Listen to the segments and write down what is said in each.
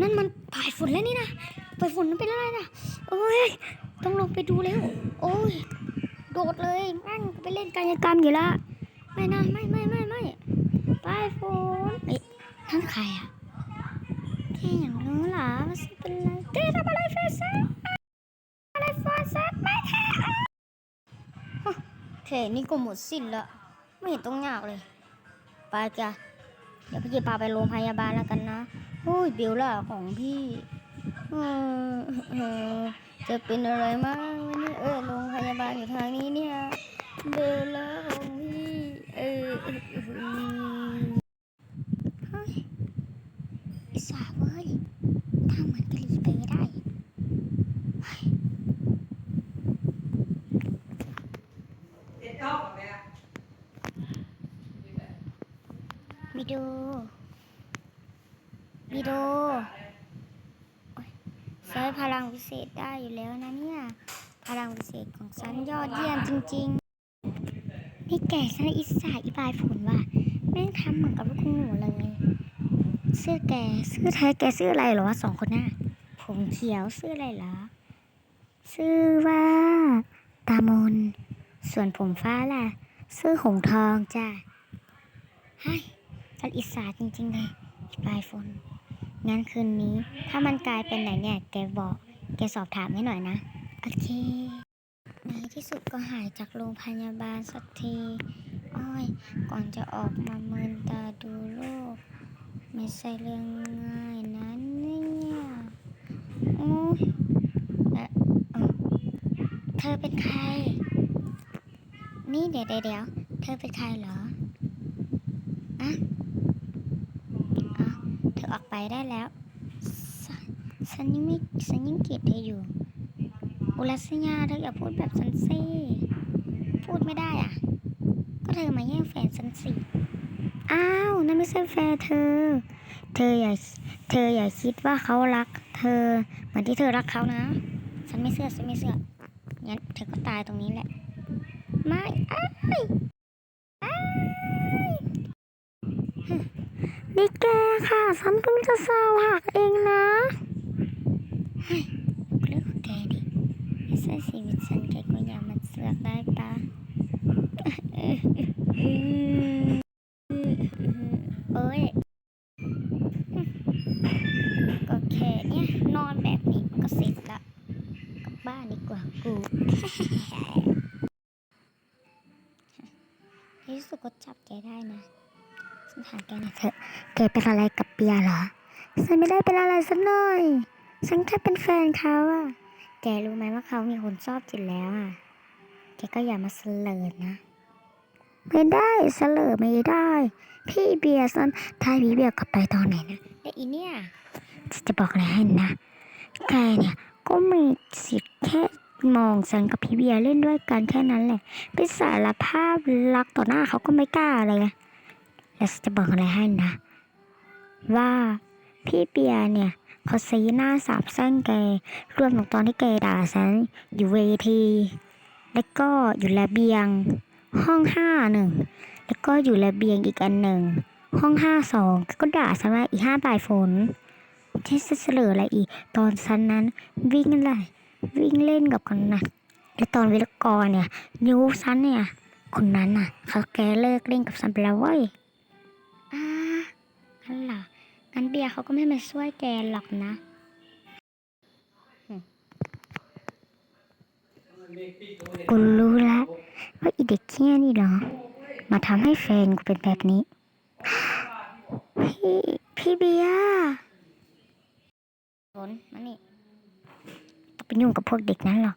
นั่นมันปลายฝนแล้วนี่นะปลายฝนมันเป็นอะไรนะโอ้ยต้องลงไปดูแล้ว โอ้ยโดดเลยแม่งไปเล่นกายกรรมอยู่ละไม่นะไม่ไม่ไม่ไม่ปลายฝนเอ๊ะนั่นใครอะแกอย่ากรู้เหรอว่าฉันเป็นอะไรแกทำอะไรเฟซซ่อะไรเฟซซ่ไม่แท้โอเคนี่ก็หมดสิ้นละไม่เห็นต้องยากเลยไปจ้ะเดี๋ยวพี่จะพาไปโรงพยาบาลแล้วกันนะ โอ้ยเบลล่าของพี่เออเออจะเป็นอะไรมากวะเนี่ยเออโรงพยาบาลอยู่ทางนี้เนี่ย เบลล่าของพี่เออเออเออเออเฮ้ยอิสาเว้ยทำเหมือนกะหรี่ไปได้วิดีโอ วิดีโอใช้พลังวิเศษได้อยู่แล้วนะเนี่ย พลังวิเศษของฉันยอดเยี่ยมจริงๆนี่แกฉันอิสาอีบายฝนว่ะแม่งทำเหมือนกับลูกคุณหนูเลยเสื้อแกเสื้อแท้แกซื้ออะไรเหรอวะสองคนน่ะผมเขียวซื้ออะไรเหรอชื่อว่าตามน ส่วนผมฟ้าล่ะซื้อหงทองจ้ะให้กันอิสาจริงๆเลยปลายฝน งั้นคืนนี้ ถ้ามันกลายเป็นไหนเนี่ย แกบอก แกสอบถามให้หน่อยนะ โอเค ในที่สุดก็หายจากโรงพยาบาลสักที อ้อย ก่อนจะออกมาเมินตาดูโลก ไม่ใช่เรื่องง่ายนะเนี่ยโอ้ยเธอเป็นใคร นี่เดี๋ยวเดี๋ยวเธอเป็นใครเหรอ อะ อออกไปได้แล้ว ฉันยังไม่ฉันยังเกลียดเธออยู่ อุรัสยาเธออย่าพูดแบบฉันสิพูดไม่ได้อะ ก็เธอมาแย่งแฟนฉันสิ อ้าว นั่นไม่ใช่แฟนเธอ เธออย่า เธออย่าคิดว่าเขารัก เธอเหมือนที่เธอรักเขานะ ฉันไม่เชื่อฉันไม่เชื่องั้นเธอก็ตายตรงนี้แหละ ไม่อ้ายอ้าย นี่แกค่ะฉันเพิ่งจะสาวหักเองนะเฮ้ยเรื่องของแกดิไม่ใช่ชีวิตฉันแกก็อย่ามาเสือกได้ปะโอ้ยก็แค่เนี้ยนอนแบบนี้ก็เสร็จละกลับบ้านดีกว่ากูในที่สุดก็จับแกได้นะ ถามแกหน่อยเถอะแกเป็นอะไรกับเปียเหรอ ฉันไม่ได้เป็นอะไรสักหน่อย ฉันแค่เป็นแฟนเขาอะแกรู้ไหมว่าเขามีคนชอบจิตแล้วอะแกก็อย่ามาเสลอนะ ไม่ได้เสลอไม่ได้ พี่เบียร์ฉันถ้าพี่เบียร์กลับไปตอนไหนนะแต่อีเนี่ยฉันจะบอกอะไรให้นะ แกเนี่ยก็มีสิทธิ์แค่มองฉันกับพี่เบียร์เล่นด้วยกันแค่นั้นแหละไปสารภาพรักต่อหน้าเขาก็ไม่กล้าเลย แล้วจะบอกอะไรให้นะ ว่าพี่เปียเนี่ยเขาซีหน้าสาบแช่งแกรวมถึงตอนที่แกด่าฉันอยู่เวที แล้วก็อยู่ระเบียง ห้องห้าหนึ่งแล้วก็อยู่ระเบียงอีกอันหนึ่งห้องห้าสองก็ด่าฉันว่าอีห้าปลายฝนที่จะเสลออะไรอีก ตอนฉันนั้นวิ่งอะไรวิ่งเล่นกับคนนั้นแล้วตอนวิรกรเนี่ยนิ้วฉันเนี่ยคนนั้นน่ะเขาแกเลิกเล่นกับฉันไปแล้วเว้ย งั้นเหรองั้นเบียร์เขาก็ไม่มาช่วยแกหรอกนะ กูรู้แล้วว่าอีเด็กเคี้ยนี่เหรอ มาทำให้แฟนกูเป็นแบบนี้ พี่พี่เบียร์ฝนมานี่ต้องไปยุ่งกับพวกเด็กนั้นหรอก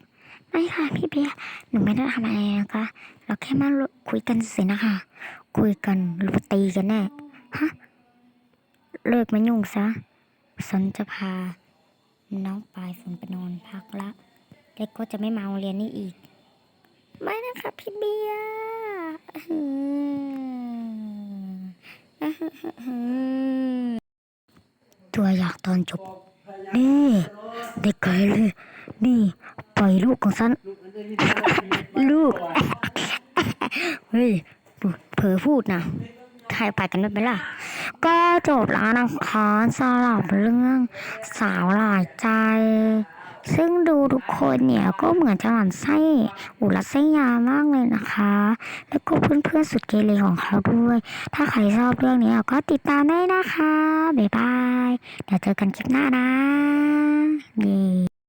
ไม่ค่ะพี่เบียร์หนูไม่ได้ทำอะไรนะคะ เราแค่มาคุยกันเฉยๆนะคะ คุยกันหรือว่าตีกันแน่ ฮะ เลิกมายุ่งซะฉันจะพา น้องปลายฝนไปนอนพักละแล้วก็จะไม่มาโรงเรียนนี่อีก ไม่นะคะพี่เบียร์ตัวอยากตอนจบ นี่เด็กไกลเลย นี่ปล่อยลูกของฉัน ลูก เฮ้ยเผลอพูดนะ ใครไปกันด้ไหมล่ะ ก็จบแล้วนะคะสำหรับเรื่องสาวหลายใจ ซึ่งดูทุกคนเนี่ยก็เหมือนจะหมั่นไส้อุรัสยามากเลยนะคะ แล้วก็เพื่อนๆสุดเกเรของเขาด้วย ถ้าใครชอบเรื่องนี้ก็ติดตามได้นะคะ บ๊ายบาย เดี๋ยวเจอกันคลิปหน้านะเย้